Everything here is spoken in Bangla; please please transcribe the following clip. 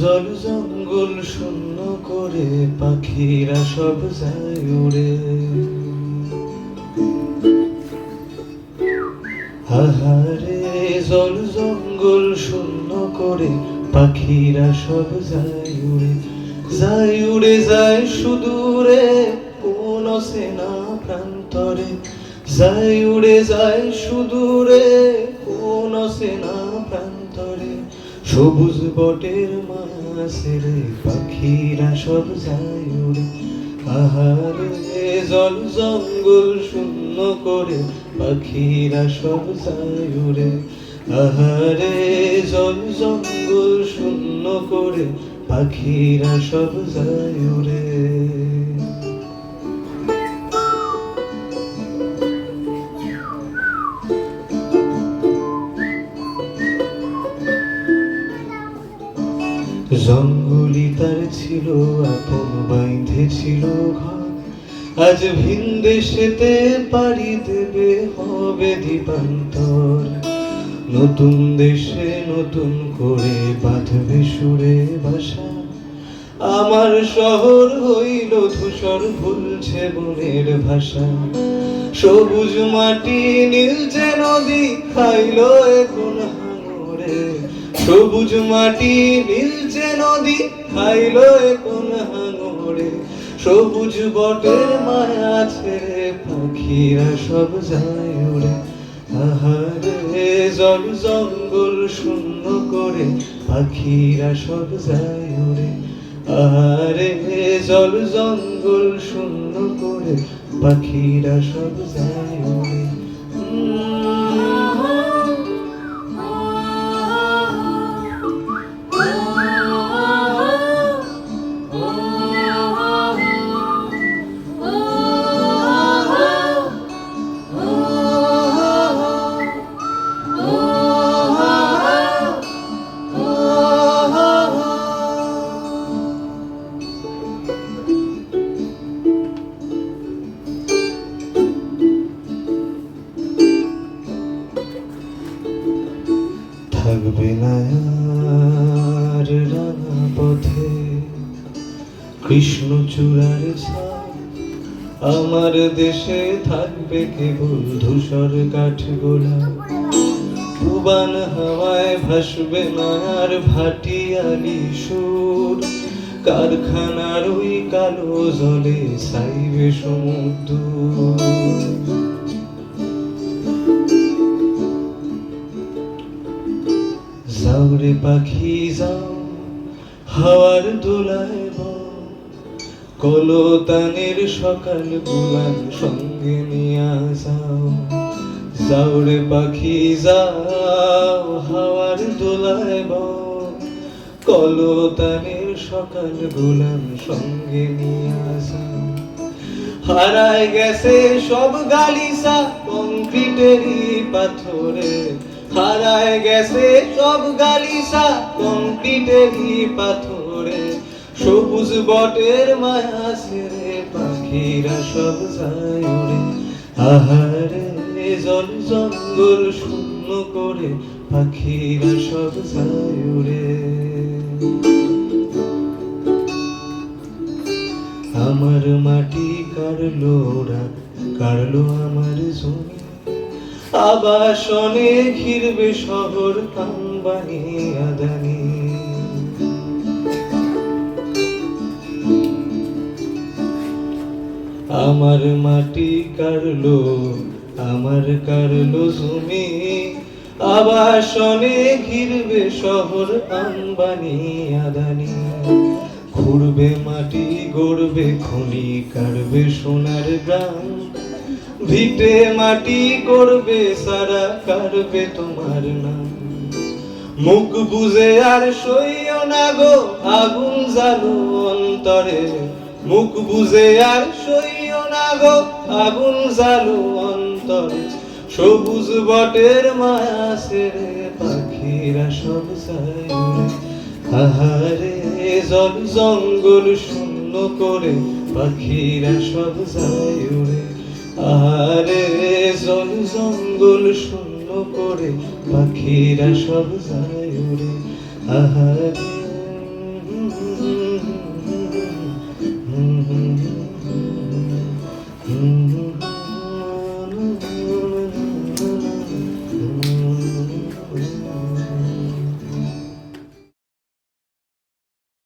জল জঙ্গল শূন্য করে পাখিরা সব যায় উড়ে আহারে, জল জঙ্গল শূন্য করে পাখিরা সব যায় উড়ে যায় উড়ে যায় সুদূরে, কোন সেনা প্রান্তরে। যায় উড়ে যায় সুদূরে, কোন সেনা প্রান্তরে। সবুজ বটের মাসেরে পাখিরা সব যায় উড়ে আহারে জল জঙ্গল শূন্য করে, পাখিরা সব যায় উড়ে আহারে জল জঙ্গল শূন্য করে, পাখিরা সব যায় উড়ে জঙ্গলি তার ছিল, আপন বাইন্ধে ছিল ঘর। আজ ভিন দেশেতে পাড়ি দেবে হবে দীপান্তর। নতুন দেশে নতুন করে বাঁধবে সুরে বাসা আমার শহর হইল ধূসর ভুলছে বনের ভাষা। সবুজ মাটি নীলছে নদী, খাইল এখন হাঙরে। সবুজ মাটি নীলছে নদী, খাইল এখন হাঙরে। সবুজ বটের মায়া ছেড়ে পাখিরা সব যায় উড়ে আহারে জল জঙ্গল শূন্য করে, পাখিরা সব যায় উড়ে আহারে জল জঙ্গল শূন্য করে, পাখিরা সব যায় উড়ে থাকবে না আর রাঙা পথে কৃষ্ণচূড়ার আমার দেশে থাকবে কেবল ধূসর কাঠ গোলা পুবান হাওয়ায় ভাসবে না আর ভাটিয়ালি সুর। কারখানার ওই কালো জলে সাইবে সমুদ্র। যাও পাখি যাও, হাওয়ার দোলায় কলতানের সকাল গুলান সঙ্গে নিয়া যাও। যাও রে পাখি, যাও, হাওয়ার দোলায় কলতানের সকাল গুলান সঙ্গে নিয়া যাও। হারায় গেছে সব গালিসা কংক্রিটেরই পাথরে। হারায় গেছে সব গালিসা, কংক্রিটেরই পাথরে। সবুজ বটের মায়া ছেড়ে পাখিরা সব যায় আহারে জল জঙ্গল শূন্য করে পাখিরা সব যায় আমার মাটি কারলো ওরা কারলো আবাসনে ঘিরবে শহর কাম্বানি আদানি আমার মাটি কারলো আমার কারলো জমি। আবাসনে ঘিরবে শহর আম্বানি আদানি খুঁড়বে মাটি, গড়বে খনি কাটবে সোনার গ্রাম। ভিটে মাটি করবে সারা কারবে তোমার নাম। মুখ বুঝে আর সইও না গো, আগুন জ্বালো অন্তরে। মুখ বুঝে আর সইও না গো, আগুন জ্বালো অন্তরে। সবুজ বটের মায়া সেরে পাখিরা সব উড়ে। আহারে, জল জঙ্গল শূন্য করে পাখিরা সব যায় উড়ে আহারে জল জঙ্গল শূন্য করে পাখিরা সব যায় ওরে আহারে।